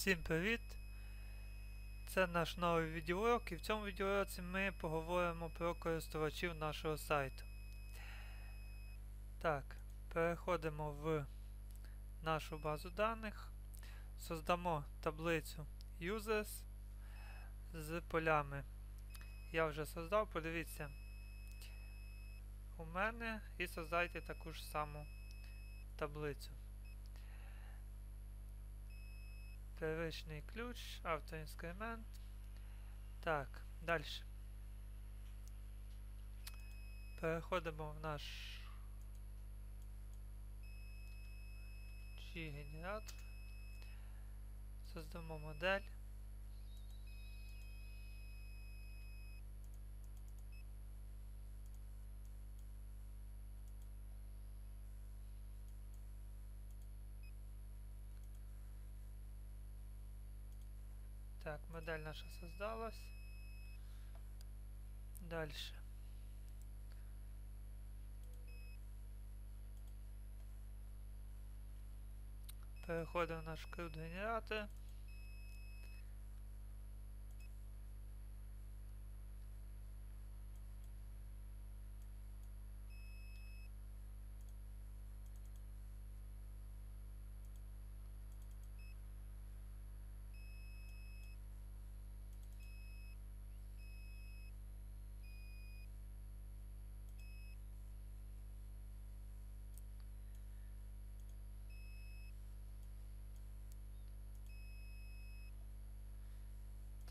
Всім привіт! Це наш новий відеоурок і в цьому відеоуроці ми поговоримо про користувачів нашого сайту. Так, переходимо в нашу базу даних, создамо таблицю Users з полями. Я вже создав, подивіться у мене і создайте таку ж саму таблицю. Первичний ключ, автоінкремент. Так, далі. Переходимо в наш G-генератор. Создамо модель. Так, модель наша создалась. Дальше. Переходимо в наш крут генератор.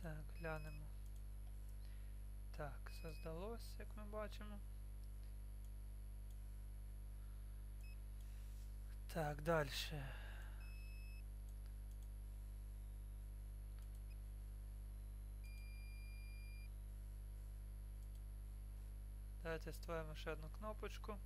Так, глянемо. Так, создалось, як ми бачимо. Так, далі. Давайте створимо ще одну кнопочку.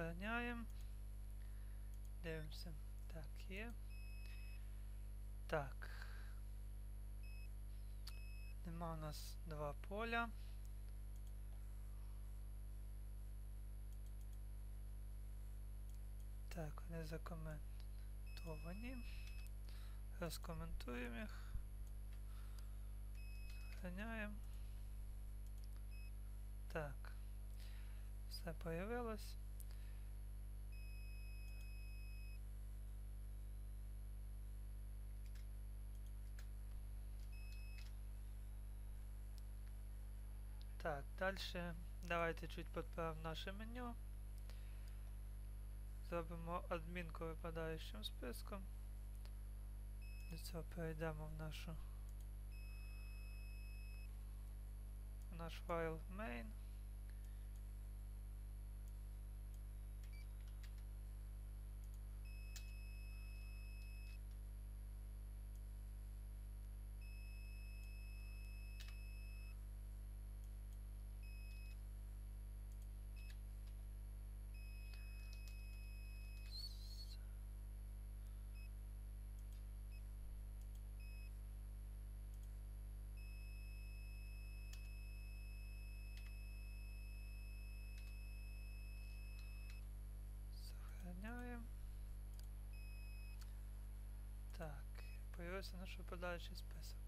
Сохраняємо. Дивимося. Так, є. Так. Нема у нас два поля. Так, вони закоментовані. Розкоментуємо їх. Сохраняємо. Так. Все появилось. Так, дальше давайте чуть підправимо наше меню. Зробимо адмінку випадаючим списком. До цього перейдемо в нашу в наш файл main. Сохраняємо. Так, появився наш випадаючий список.